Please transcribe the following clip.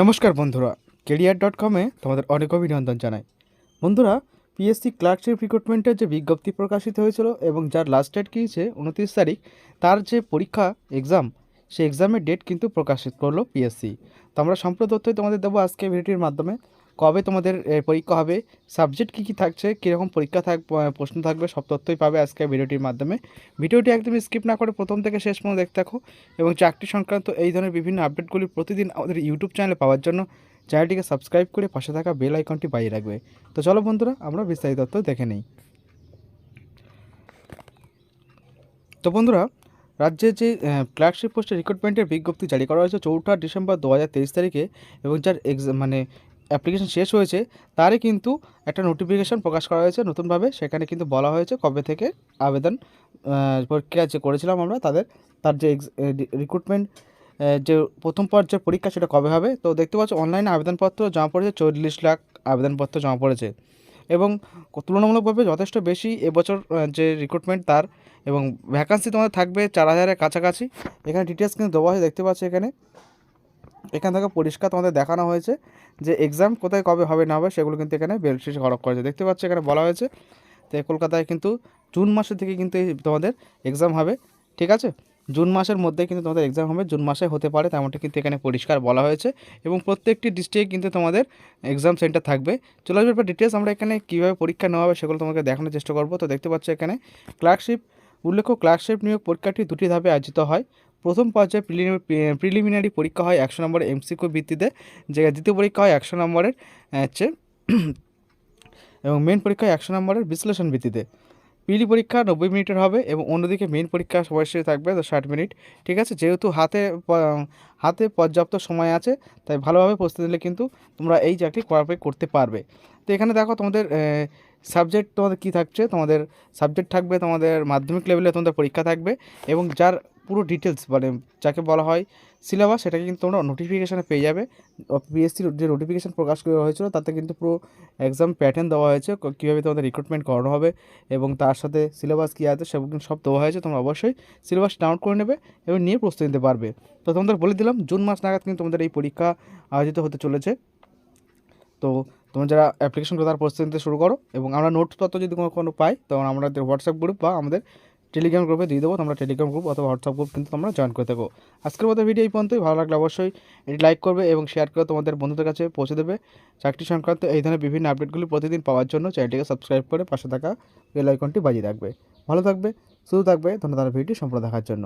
নমস্কার বন্ধুরা, career dot কমে তোমাদের অনেক অভিনন্দন জানাই। বন্ধুরা পিএসসি ক্লার্কশিপ রিক্রুটমেন্টের যে বিজ্ঞপ্তি প্রকাশিত হয়েছিল এবং যার লাস্ট ডেট গিয়েছে উনত্রিশ তারিখ, তার যে পরীক্ষা এক্সাম সেই এক্সামের ডেট কিন্তু প্রকাশিত করল পিএসসি তো আমরা সম্প্রদত্তই তোমাদের দেবো আজকে ভিডিওটির মাধ্যমে। কবে তোমাদের পরীক্ষা হবে সাবজেক্ট কী কী থাকছে, কীরকম পরীক্ষা থাক প্রশ্ন থাকবে, সব তথ্যই পাবে আজকে ভিডিওটির মাধ্যমে। ভিডিওটি একদম স্কিপ না করে প্রথম থেকে শেষ পর্যন্ত দেখতে থাকো এবং চাকরি সংক্রান্ত এই ধরনের বিভিন্ন আপডেটগুলি প্রতিদিন আমাদের ইউটিউব চ্যানেলে পাওয়ার জন্য চ্যানেলটিকে সাবস্ক্রাইব করে পাশে থাকা বেল আইকনটি বাজিয়ে রাখবে। তো চলো বন্ধুরা, আমরা বিস্তারিত তথ্য দেখে নিই। তো বন্ধুরা রাজ্যের যে ক্লার্কশিপ পোস্টের রিক্রুটমেন্টের বিজ্ঞপ্তি জারি করা হয়েছে চৌঠা ডিসেম্বর দু হাজার তেইশ তারিখে এবং যার এক্সাম মানে অ্যাপ্লিকেশন শেষ হয়েছে, তারই কিন্তু একটা নোটিফিকেশন প্রকাশ করা হয়েছে নতুনভাবে। সেখানে কিন্তু বলা হয়েছে কবে থেকে আবেদন পরীক্ষা যে করেছিলাম আমরা, তাদের, তার যে রিক্রুটমেন্ট যে প্রথম পর্যায়ের পরীক্ষা সেটা কবে হবে? তো দেখতে পাচ্ছ অনলাইনে আবেদনপত্র জমা পড়েছে, চল্লিশ লাখ আবেদনপত্র জমা পড়েছে। এবং তুলনামূলকভাবে যথেষ্ট বেশি এবছর যে রিক্রুটমেন্ট তার, এবং ভ্যাকান্সি তোমাদের থাকবে চার হাজারের কাছাকাছি। এখানে ডিটেলস কিন্তু দেওয়া হয়েছে দেখতে পাচ্ছ এখানে। এখান থেকে পরিষ্কার তোমাদের দেখানো হয়েছে যে এক্সাম কোথায় কবে হবে, না হবে, সেগুলো কিন্তু এখানে বেলশেষ হরক করেছে। দেখতে পাচ্ছ এখানে বলা হয়েছে তো কলকাতায় কিন্তু জুন মাসের থেকে কিন্তু তোমাদের এক্সাম হবে, ঠিক আছে? জুন মাসের মধ্যে কিন্তু তোমাদের এক্সাম হবে, জুন মাসে হতে পারে তেমনটা কিন্তু এখানে পরিষ্কার বলা হয়েছে এবং প্রত্যেকটি ডিস্ট্রিক্টে কিন্তু তোমাদের এক্সাম সেন্টার থাকবে। চলে আসবে ডিটেলস আমরা এখানে কীভাবে পরীক্ষা নেওয়া হবে সেগুলো তোমাকে দেখানোর চেষ্টা করব। তো দেখতে পাচ্ছ এখানে ক্লার্কশিপ উল্লেখ্য, ক্লার্কশিপ নিয়োগ পরীক্ষাটি দুটি ধাপে আয়োজিত হয়। প্রথম পর্যায়ে প্রিলিমিনারি পরীক্ষা হয় একশো নম্বরের এমসিকিউ ভিত্তিতে, যে দ্বিতীয় পরীক্ষা হয় একশো নম্বরের হচ্ছে, এবং মেন পরীক্ষা একশো নম্বরের বিশ্লেষণ ভিত্তিতে। পিলি পরীক্ষা নব্বই মিনিটের হবে এবং অন্যদিকে মেন পরীক্ষা বয়সে থাকবে ষাট মিনিট। ঠিক আছে, যেহেতু হাতে হাতে পর্যাপ্ত সময় আছে, তাই ভালোভাবে প্রস্তুতি নিলে কিন্তু তোমরা এই চাকরি করতে পারবে। তো এখানে দেখো তোমাদের সাবজেক্ট তোমাদের কী থাকছে? তোমাদের সাবজেক্ট থাকবে তোমাদের মাধ্যমিক লেভেলে তোমাদের পরীক্ষা থাকবে এবং যার পুরো ডিটেলস মানে যাকে বলা হয় সিলেবাস সেটাকে কিন্তু তোমরা নোটিফিকেশানে পেয়ে যাবে। পিএসসির যে নোটিফিকেশান প্রকাশ করা হয়েছিল তাতে কিন্তু পুরো এক্সাম প্যাটার্ন দেওয়া হয়েছে কীভাবে তোমাদের রিক্রুটমেন্ট করানো হবে এবং তার সাথে সিলেবাস কী আছে সেগুলো কিন্তু সব দেওয়া হয়েছে। তোমরা অবশ্যই সিলেবাস ডাউনলোড করে নেবে এবং নিয়ে প্রস্তুতি নিতে পারবে। তো তোমাদের বলে দিলাম, জুন মাস নাগাদ কিন্তু তোমাদের এই পরীক্ষা আয়োজিত হতে চলেছে। তো তোমরা যারা অ্যাপ্লিকেশন করে তার প্রস্তুতি নিতে শুরু করো এবং আমরা নোটপত্র যদি কোনো কোনো পাই, তখন আমাদের হোয়াটসঅ্যাপ গ্রুপ বা আমাদের টেলিগ্রাম গ্রুপে দিয়ে দেবো। তোমরা টেলিগ্রাম গ্রুপ অথবা হোয়াটসঅ্যাপ গ্রুপ কিন্তু তোমরা জয়েন করে থাকো। আজকের মতো ভিডিও এই পর্যন্তই। ভালো লাগলে অবশ্যই এটি লাইক করবে এবং শেয়ার করে তোমাদের বন্ধুদের কাছে পৌঁছে দেবে। চাকরি সংক্রান্ত এই ধরনের বিভিন্ন আপডেটগুলি প্রতিদিন পাওয়ার জন্য চ্যানেলটিকে সাবস্ক্রাইব করে পাশে থাকা বেল আইকনটি বাজিয়ে রাখবে। ভালো থাকবে শুধু থাকবে। ধন্যবাদ ভিডিওটি সম্পূর্ণ দেখার জন্য।